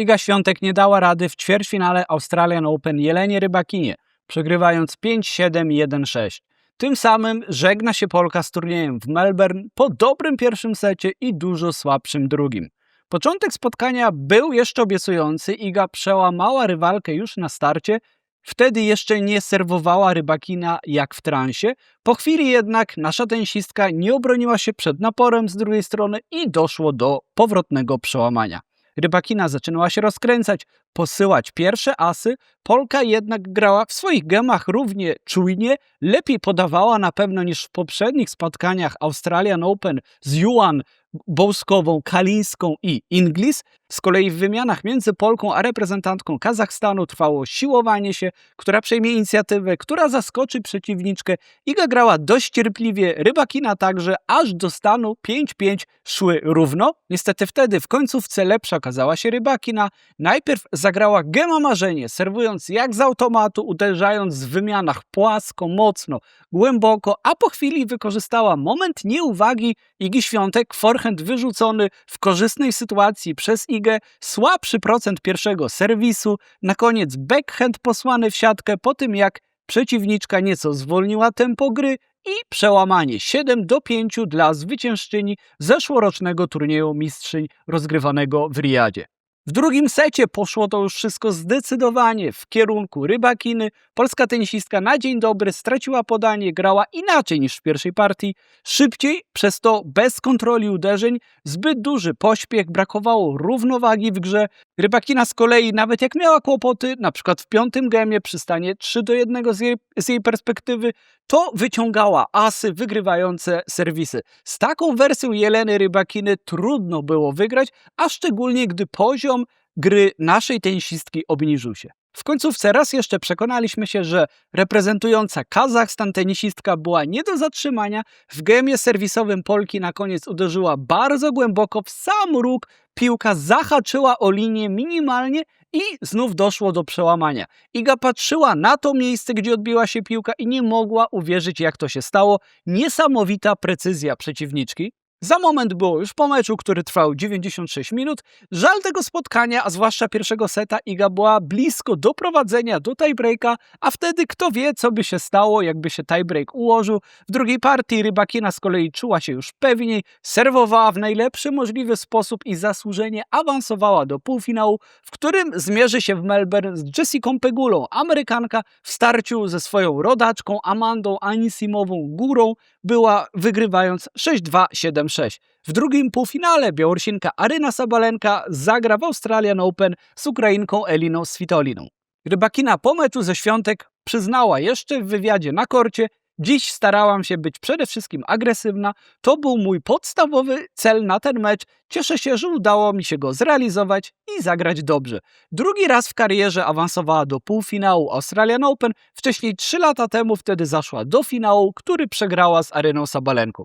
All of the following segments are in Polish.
Iga Świątek nie dała rady w ćwierćfinale Australian Open Jelenie Rybakinie, przegrywając 5-7-1-6. Tym samym żegna się Polka z turniejem w Melbourne po dobrym pierwszym secie i dużo słabszym drugim. Początek spotkania był jeszcze obiecujący, Iga przełamała rywalkę już na starcie, wtedy jeszcze nie serwowała rybakina jak w transie. Po chwili jednak nasza tenisistka nie obroniła się przed naporem z drugiej strony i doszło do powrotnego przełamania. Rybakina zaczynała się rozkręcać, posyłać pierwsze asy, Polka jednak grała w swoich gemach równie czujnie, lepiej podawała na pewno niż w poprzednich spotkaniach Australian Open z Yuan, Bołskową, Kalińską i Inglis. Z kolei w wymianach między Polką a reprezentantką Kazachstanu trwało siłowanie się, która przejmie inicjatywę, która zaskoczy przeciwniczkę. Iga grała dość cierpliwie, Rybakina także, aż do stanu 5-5 szły równo. Niestety wtedy w końcówce lepsza okazała się Rybakina. Najpierw zagrała gema marzenie, serwując jak z automatu, uderzając w wymianach płasko, mocno, głęboko, a po chwili wykorzystała moment nieuwagi Igi Świątek, forehand wyrzucony w korzystnej sytuacji przez Igę, słabszy procent pierwszego serwisu, na koniec backhand posłany w siatkę po tym jak przeciwniczka nieco zwolniła tempo gry i przełamanie 7 do 5 dla zwyciężczyni zeszłorocznego turnieju mistrzyń rozgrywanego w Riyadzie. W drugim secie poszło to już wszystko zdecydowanie w kierunku rybakiny. Polska tenisistka na dzień dobry straciła podanie, grała inaczej niż w pierwszej partii, szybciej, przez to bez kontroli uderzeń, zbyt duży pośpiech, brakowało równowagi w grze. Rybakina z kolei, nawet jak miała kłopoty, na przykład w piątym gemie przy stanie 3 do 1 z jej, z jej perspektywy, to wyciągała asy wygrywające serwisy. Z taką wersją Jeleny Rybakiny trudno było wygrać, a szczególnie gdy poziom gry naszej tenisistki obniżył się. W końcówce raz jeszcze przekonaliśmy się, że reprezentująca Kazachstan tenisistka była nie do zatrzymania. W gemie serwisowym Polki na koniec uderzyła bardzo głęboko w sam róg. Piłka zahaczyła o linię minimalnie i znów doszło do przełamania. Iga patrzyła na to miejsce, gdzie odbiła się piłka i nie mogła uwierzyć, jak to się stało. Niesamowita precyzja przeciwniczki. Za moment było już po meczu, który trwał 96 minut. Żal tego spotkania, a zwłaszcza pierwszego seta, Iga była blisko doprowadzenia do tiebreaka, a wtedy kto wie, co by się stało, jakby się tiebreak ułożył. W drugiej partii Rybakina z kolei czuła się już pewniej, serwowała w najlepszy możliwy sposób i zasłużenie awansowała do półfinału, w którym zmierzy się w Melbourne z Jessica Pegulą, Amerykanka w starciu ze swoją rodaczką Amandą Anisimową Górą, była wygrywając 6-2, 7-6. W drugim półfinale Białorusinka Aryna Sabalenka zagra w Australian Open z Ukrainką Eliną Svitoliną. Rybakina po meczu ze Świątek przyznała jeszcze w wywiadzie na korcie, Dziś starałam się być przede wszystkim agresywna. To był mój podstawowy cel na ten mecz. Cieszę się, że udało mi się go zrealizować i zagrać dobrze. Drugi raz w karierze awansowała do półfinału Australian Open. Wcześniej 3 lata temu wtedy zaszła do finału, który przegrała z Areną Sabalenką.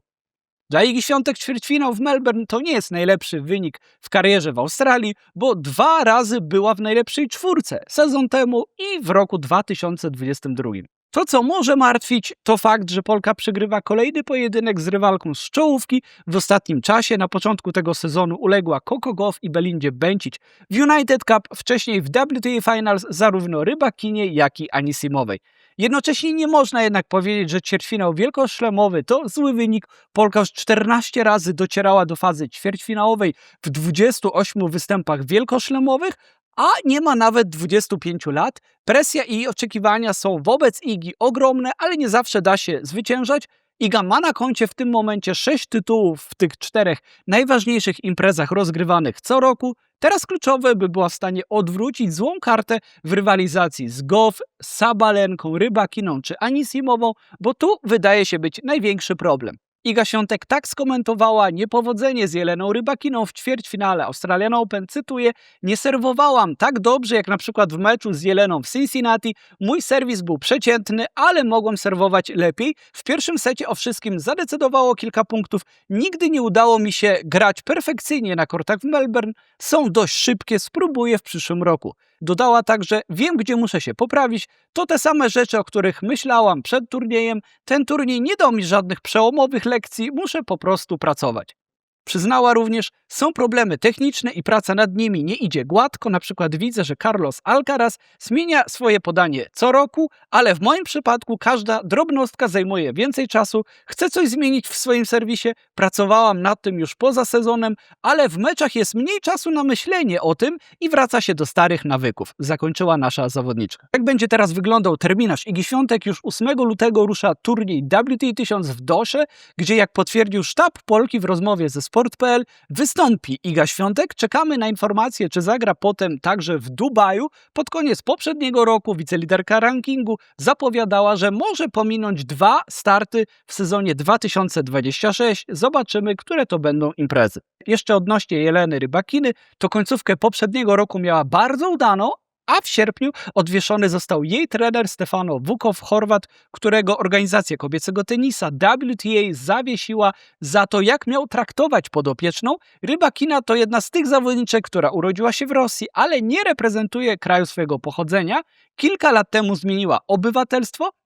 Dla Igi Świątek ćwierćfinał w Melbourne to nie jest najlepszy wynik w karierze w Australii, bo dwa razy była w najlepszej czwórce sezon temu i w roku 2022. To, co może martwić, to fakt, że Polka przegrywa kolejny pojedynek z rywalką z czołówki. W ostatnim czasie, na początku tego sezonu, uległa Coco Gauff i Belindzie Bencic w United Cup, wcześniej w WTA Finals zarówno Rybakinie, jak i Anisimowej. Jednocześnie nie można jednak powiedzieć, że ćwierćfinał wielkoszlemowy to zły wynik. Polka już 14 razy docierała do fazy ćwierćfinałowej w 28 występach wielkoszlemowych, a nie ma nawet 25 lat. Presja i oczekiwania są wobec Igi ogromne, ale nie zawsze da się zwyciężać. Iga ma na koncie w tym momencie 6 tytułów w tych czterech najważniejszych imprezach rozgrywanych co roku. Teraz kluczowe, by była w stanie odwrócić złą kartę w rywalizacji z Goff, Sabalenką, Rybakiną czy Anisimową, bo tu wydaje się być największy problem. Iga Świątek tak skomentowała niepowodzenie z Jeleną Rybakiną w ćwierćfinale. Australian Open, cytuję, nie serwowałam tak dobrze jak na przykład w meczu z Jeleną w Cincinnati, mój serwis był przeciętny, ale mogłem serwować lepiej. W pierwszym secie o wszystkim zadecydowało kilka punktów, nigdy nie udało mi się grać perfekcyjnie na kortach w Melbourne, są dość szybkie, spróbuję w przyszłym roku. Dodała także, wiem gdzie muszę się poprawić, to te same rzeczy, o których myślałam przed turniejem, ten turniej nie dał mi żadnych przełomowych lekcji, muszę po prostu pracować. Przyznała również, są problemy techniczne i praca nad nimi nie idzie gładko. Na przykład widzę, że Carlos Alcaraz zmienia swoje podanie co roku, ale w moim przypadku każda drobnostka zajmuje więcej czasu. Chcę coś zmienić w swoim serwisie, pracowałam nad tym już poza sezonem, ale w meczach jest mniej czasu na myślenie o tym i wraca się do starych nawyków. Zakończyła nasza zawodniczka. Jak będzie teraz wyglądał terminarz Igi Świątek? Już 8 lutego rusza turniej WTA 1000 w Dosze, gdzie jak potwierdził sztab Polki w rozmowie ze Sport.pl, wystąpi Iga Świątek. Czekamy na informację, czy zagra potem także w Dubaju. Pod koniec poprzedniego roku wiceliderka rankingu zapowiadała, że może pominąć dwa starty w sezonie 2026. Zobaczymy, które to będą imprezy. Jeszcze odnośnie Jeleny Rybakiny, to końcówkę poprzedniego roku miała bardzo udaną, a w sierpniu odwieszony został jej trener Stefano Wukow-Chorwat, którego organizacja kobiecego tenisa WTA zawiesiła za to, jak miał traktować podopieczną. Rybakina to jedna z tych zawodniczek, która urodziła się w Rosji, ale nie reprezentuje kraju swojego pochodzenia. Kilka lat temu zmieniła obywatelstwo.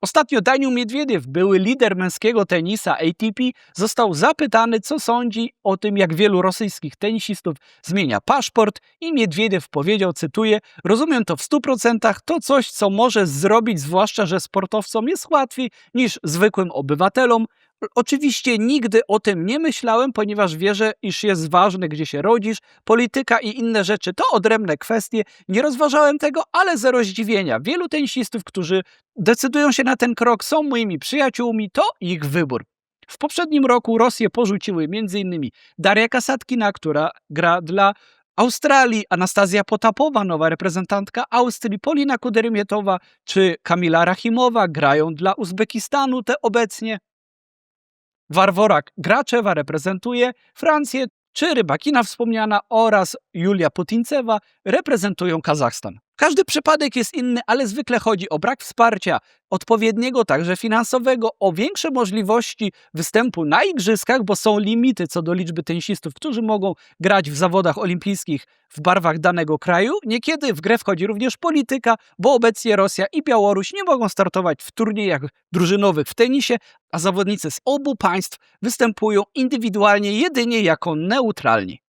Ostatnio Daniel Miedwiediew, były lider męskiego tenisa ATP, został zapytany, co sądzi o tym, jak wielu rosyjskich tenisistów zmienia paszport i Miedwiediew powiedział, cytuję, rozumiem to w 100%, to coś, co może zrobić, zwłaszcza, że sportowcom jest łatwiej niż zwykłym obywatelom. Oczywiście nigdy o tym nie myślałem, ponieważ wierzę, iż jest ważne, gdzie się rodzisz. Polityka i inne rzeczy to odrębne kwestie. Nie rozważałem tego, ale zero zdziwienia. Wielu tenisistów, którzy decydują się na ten krok, są moimi przyjaciółmi, to ich wybór. W poprzednim roku Rosję porzuciły m.in. Daria Kasatkina, która gra dla Australii, Anastazja Potapowa, nowa reprezentantka Austrii, Polina Kudermietowa czy Kamila Rachimowa grają dla Uzbekistanu te obecnie. Warworak Graczewa reprezentuje Francję, czy Rybakina wspomniana oraz Julia Putincewa reprezentują Kazachstan. Każdy przypadek jest inny, ale zwykle chodzi o brak wsparcia odpowiedniego, także finansowego, o większe możliwości występu na igrzyskach, bo są limity co do liczby tenisistów, którzy mogą grać w zawodach olimpijskich w barwach danego kraju. Niekiedy w grę wchodzi również polityka, bo obecnie Rosja i Białoruś nie mogą startować w turniejach drużynowych w tenisie, a zawodnicy z obu państw występują indywidualnie jedynie jako neutralni.